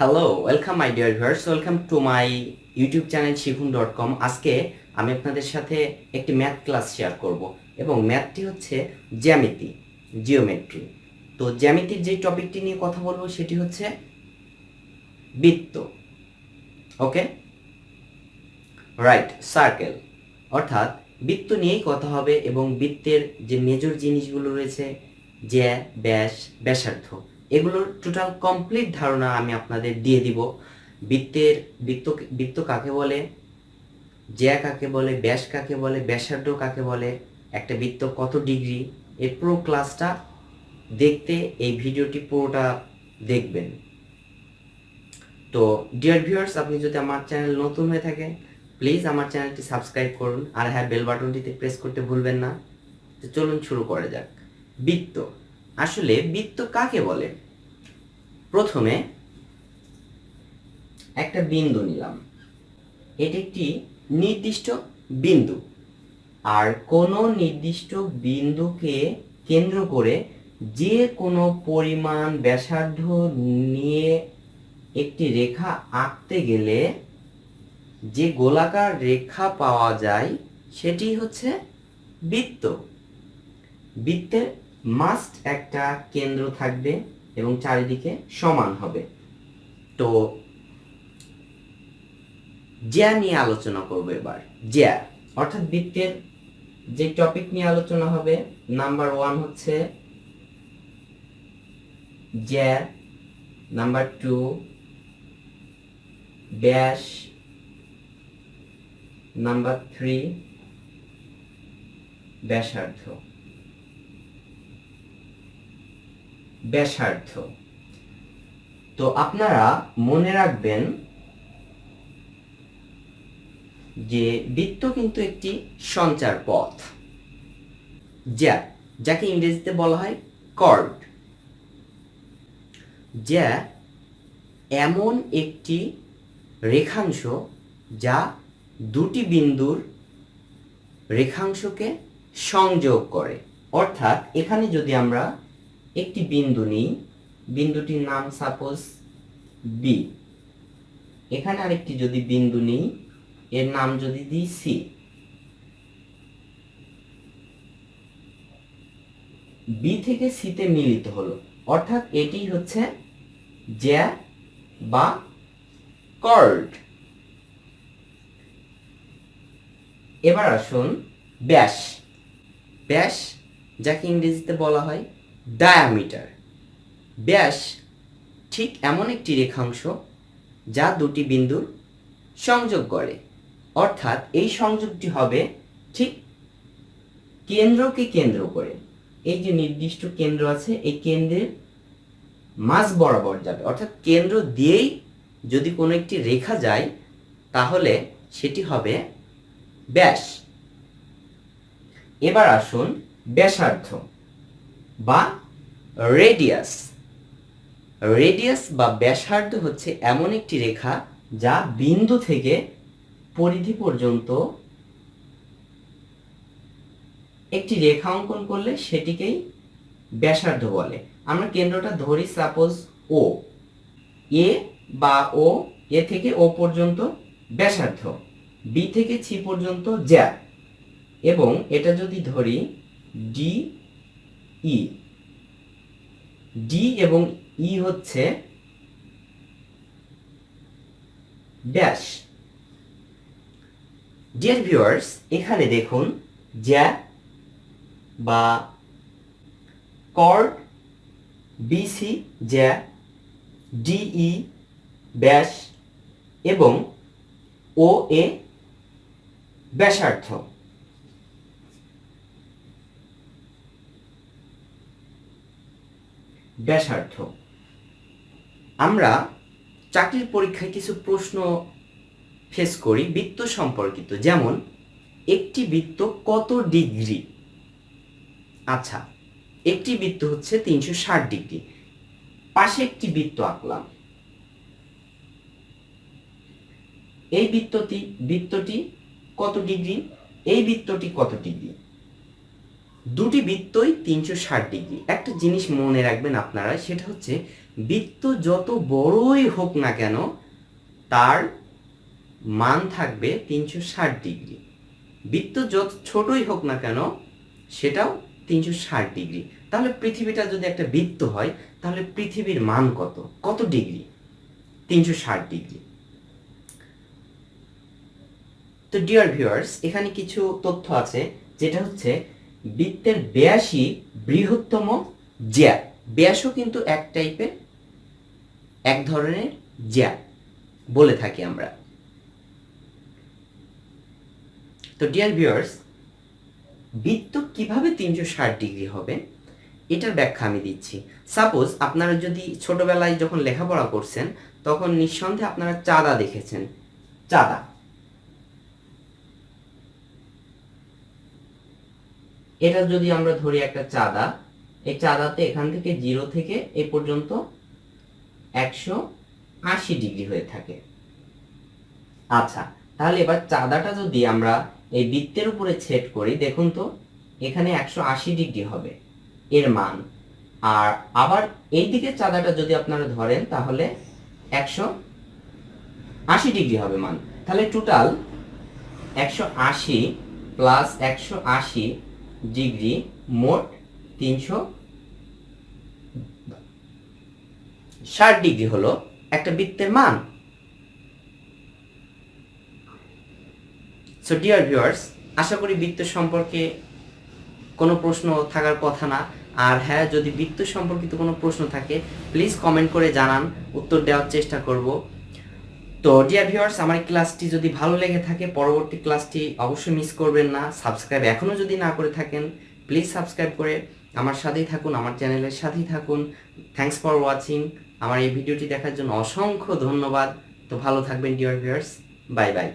Hello welcome my dear viewers welcome to my YouTube channel Shikhun dot com আজকে আমি আপনাদের সাথে একটি ম্যাথ ক্লাস শেয়ার করব এবং ম্যাথটি হচ্ছে জ্যামিতি জিওমেট্রি তো জ্যামিতির যে টপিকটি নিয়ে কথা বলব সেটি হচ্ছে বৃত্ত। ওকে রাইট সার্কেল অর্থাৎ বৃত্ত নিয়েই কথা হবে এবং বৃত্তের যে মেজর জিনিসগুলো রয়েছে, জ্যা, ব্যাস, ব্যাসার্ধ এগুলোর টোটাল কমপ্লিট ধারণা আমি আপনাদের দিয়ে দিব। বৃত্তের, বৃত্ত বৃত্ত কাকে বলে? জ্যা কাকে বলে? ব্যাস কাকে বলে? ব্যাসার্ধ কাকে বলে? একটা বৃত্ত কত ডিগ্রি? এর পুরো ক্লাসটা দেখতে এই ভিডিওটি পুরোটা দেখবেন। তো ডিয়ার ভিউয়ার্স আপনি যদি আমার চ্যানেল নতুন হয়ে থাকে প্লিজ আমার চ্যানেলটি সাবস্ক্রাইব করুন। আর হ্যাঁ বেল বাটনটিতে প্রেস করতে ভুলবেন না। চলুন শুরু করা যাক। বৃত্ত। আসলে বৃত্ত কাকে বলে? প্রথমে একটা বিন্দু নিলাম। এটি একটি নির্দিষ্ট বিন্দু। আর কোনো নির্দিষ্ট বিন্দুকে কেন্দ্র করে যে কোনো পরিমাণ ব্যাসার্ধ নিয়ে একটি রেখা আঁকতে গেলে যে গোলাকার রেখা পাওয়া যায়, সেটি হচ্ছে বৃত্ত। বৃত্তের মাস্ট একটা কেন্দ্র থাকবে এবং চারিদিকে সমান হবে। তো, জ্যা নিয়ে আলোচনা করব এবার। জ্যা, অর্থাৎ বৃত্তের যে টপিক নিয়ে আলোচনা হবে নাম্বার ওয়ান হচ্ছে জ্যা নাম্বার টু ব্যাস নাম্বার থ্রি ব্যাসার্ধ। ব্যাসার্ধ। তো আপনারা মনে রাখবেন যে বৃত্ত কিন্তু একটি সঞ্চার পথ। যা, যাকে ইংরেজিতে বলা হয় কর্ড যা এমন একটি রেখাংশ যা দুটি বিন্দুর রেখাংশকে সংযোগ করে। অর্থাৎ এখানে যদি আমরা একটি বিন্দু নিই। বিন্দুটির নাম সাপোজ বি এখানে আরেকটি যদি বিন্দু নিই, এর নাম যদি দিই সি বি থেকে সিতে মিলিত হলো। অর্থাৎ এটি হচ্ছে জ্যা বা কর্ড এবার আসুন ব্যাস। ব্যাস, যাকে ইংরেজিতে বলা হয় ডায়ামিটার ব্যাস, ঠিক এমন একটি রেখাংশ যা দুটি বিন্দুর সংযোগ করে। অর্থাৎ এই সংযোগটি হবে ঠিক কেন্দ্রকে কেন্দ্র করে। এই যে নির্দিষ্ট কেন্দ্র আছে, এই কেন্দ্রের মাঝ বরাবর যাবে। অর্থাৎ কেন্দ্র দিয়েই যদি কোনো একটি রেখা যায়, তাহলে সেটি হবে ব্যাস। এবার আসুন ব্যাসার্ধ। বা রেডিয়াস রেডিয়াস বা ব্যাসার্ধ হচ্ছে এমন একটি রেখা যা বিন্দু থেকে পরিধি পর্যন্ত একটি রেখা অঙ্কন করলে সেটিকেই ব্যাসার্ধ বলে। আমরা কেন্দ্রটা ধরি সাপোজ ও এ বা ও এ থেকে ও পর্যন্ত ব্যাসার্ধ বি থেকে সি পর্যন্ত জ্যা এবং এটা যদি ধরি ডি ই। ডি এবং ই হচ্ছে ড্যাশ। ডিয়ার ভিউয়ার্স, এখানে দেখুন জ্যা বা কর্ড বিসি, জ্যা, ডিই, ব্যাস এবং ও এ ব্যাসার্ধ ব্যাসার্ধ। আমরা চাকরির পরীক্ষায় কিছু প্রশ্ন ফেস করি বৃত্ত সম্পর্কিত, যেমন, একটি বৃত্ত কত ডিগ্রি? আচ্ছা একটি বৃত্ত হচ্ছে তিনশো ষাট ডিগ্রি। পাশে একটি বৃত্ত আঁকলাম। এই বৃত্তটি বৃত্তটি কত ডিগ্রি? এই বৃত্তটি কত ডিগ্রি? দুটি বৃত্তই তিনশো ষাট ডিগ্রি। একটা জিনিস মনে রাখবেন আপনারা, সেটা হচ্ছে বৃত্ত যত বড়ই হোক না কেন, তার মান থাকবে তিনশো ষাট ডিগ্রি। বৃত্ত যত ছোটই হোক না কেন, সেটাও তিনশো ষাট ডিগ্রি। তাহলে পৃথিবীটা যদি একটা বৃত্ত হয়, তাহলে পৃথিবীর মান কত? কত ডিগ্রি? তিনশো ষাট ডিগ্রি। তো ডিয়ার ভিউয়ার্স, এখানে কিছু তথ্য আছে, যেটা হচ্ছে বৃত্তের ব্যাসই বৃহত্তম জ্যা। ব্যাসও কিন্তু এক টাইপের, এক ধরনের জ্যা বলে থাকি আমরা। তো ডিয়ার ভিউয়ার্স বৃত্ত কীভাবে তিনশো ষাট ডিগ্রি হবে? এটার ব্যাখ্যা আমি দিচ্ছি। সাপোজ আপনারা যদি ছোটবেলায় যখন লেখাপড়া করছেন, তখন নিঃসন্দেহে আপনারা চাঁদা দেখেছেন। চাঁদা। এটা যদি আমরা ধরি একটা চাঁদা, এই চাঁদাতে এখান থেকে জিরো থেকে এ পর্যন্ত একশো আশি ডিগ্রি হয়ে থাকে। আচ্ছা তাহলে এবার চাঁদাটা যদি আমরা এই বৃত্তের উপরে ছেদ করি, দেখুন তো, এখানে একশো আশি ডিগ্রি হবে এর মান। আর আবার এই দিকে চাঁদাটা যদি আপনারা ধরেন, তাহলে একশো আশি ডিগ্রি হবে মান। তাহলে টোটাল একশো আশি প্লাস একশো আশি ডিগ্রি মোট তিনশো ষাট ডিগ্রি হলো একটা বৃত্তের মান। সো ডিয়ার ভিউয়ার্স আশা করি বৃত্ত সম্পর্কে কোনো প্রশ্ন থাকার কথা না। আর হ্যাঁ যদি বৃত্ত সম্পর্কিত কোনো প্রশ্ন থাকে প্লিজ কমেন্ট করে জানান। উত্তর দেওয়ার চেষ্টা করব। তো ডিয়ার ভিউয়ার্স আমার ক্লাসটি যদি ভালো লেগে থাকে, পরবর্তী ক্লাসটি অবশ্যই মিস করবেন না। সাবস্ক্রাইব এখনও যদি না করে থাকেন প্লিজ সাবস্ক্রাইব করে আমার সাথেই থাকুন, আমার চ্যানেলের সাথেই থাকুন। থ্যাংকস ফর ওয়াচিং আমার এই ভিডিওটি দেখার জন্য অসংখ্য ধন্যবাদ। তো ভালো থাকবেন ডিয়ার ভিউয়ার্স বাই বাই